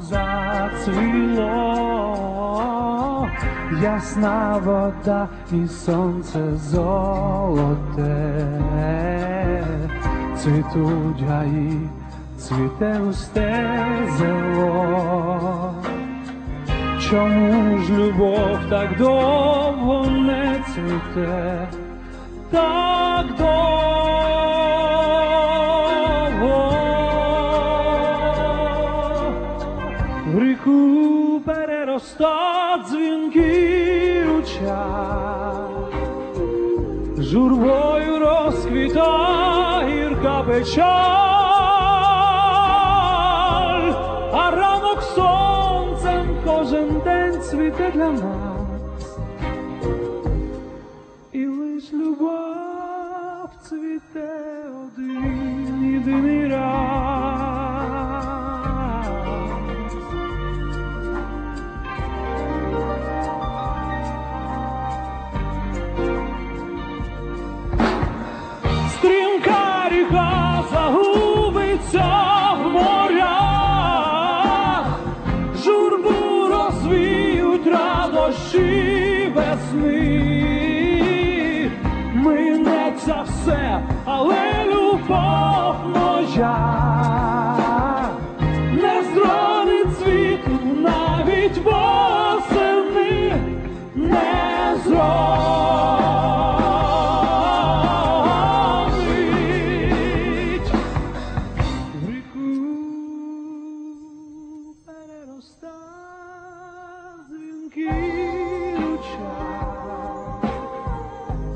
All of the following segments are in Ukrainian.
Зацвіло, ясна вода і сонце золоте, цвітуть гаї, цвіте густе зело. Чому ж любов так довго не цвіте, так довго? В ріку перероста дзвінки руча, журбою розквіта гірка печаль, а ранок сонцем кожен день цвіте для нас, і лиш любов цвіте один єдиний раз. Весни. Минеться все, але любов моя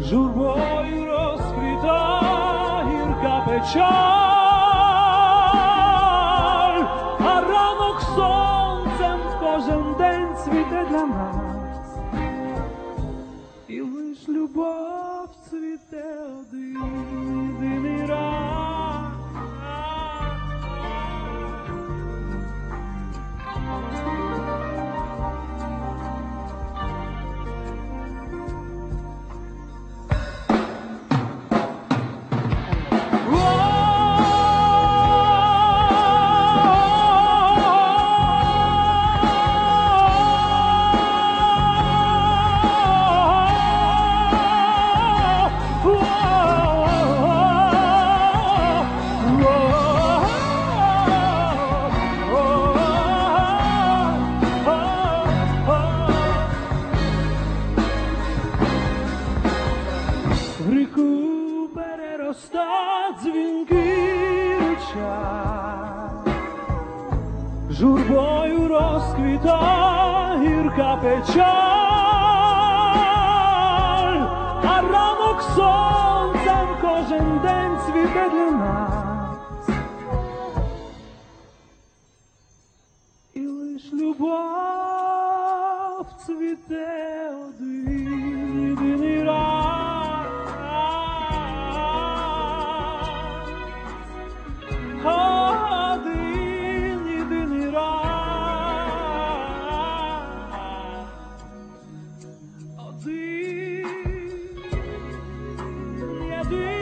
журбою розквіта гірка печаль, а ранок сонцем кожен день цвіте для нас, і лиш любов цвіте один єдиний раз. Журбою розквіта гірка печаль, а ранок сонцем кожен день цвіте для нас. І лиш любов цвіте. dear.